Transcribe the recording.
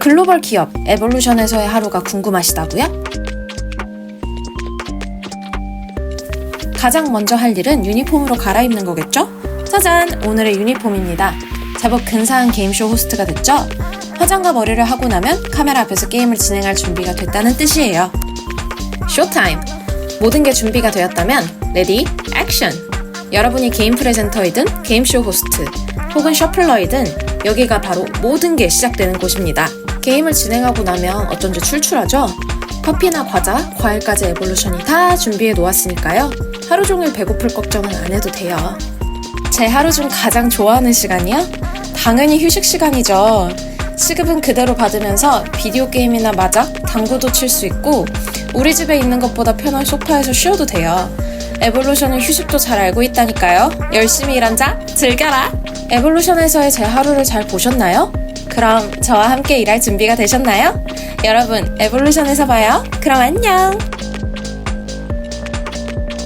글로벌 기업 에볼루션에서의 하루가 궁금하시다고요? 가장 먼저 할 일은 유니폼으로 갈아입는 거겠죠? 짜잔! 오늘의 유니폼입니다. 제법 근사한 게임쇼 호스트가 됐죠? 화장과 머리를 하고 나면 카메라 앞에서 게임을 진행할 준비가 됐다는 뜻이에요. 쇼타임! 모든 게 준비가 되었다면 레디, 액션! 여러분이 게임 프레젠터이든 게임쇼 호스트 혹은 셔플러이든 여기가 바로 모든 게 시작되는 곳입니다. 게임을 진행하고 나면 어쩐지 출출하죠? 커피나 과자, 과일까지 에볼루션이 다 준비해 놓았으니까요. 하루 종일 배고플 걱정은 안 해도 돼요. 제 하루 중 가장 좋아하는 시간이요? 당연히 휴식 시간이죠. 시급은 그대로 받으면서 비디오 게임이나 마작, 당구도 칠 수 있고 우리 집에 있는 것보다 편한 소파에서 쉬어도 돼요. 에볼루션은 휴식도 잘 알고 있다니까요. 열심히 일한 자 즐겨라. 에볼루션에서의 제 하루를 잘 보셨나요? 그럼 저와 함께 일할 준비가 되셨나요? 여러분, 에볼루션에서 봐요. 그럼 안녕.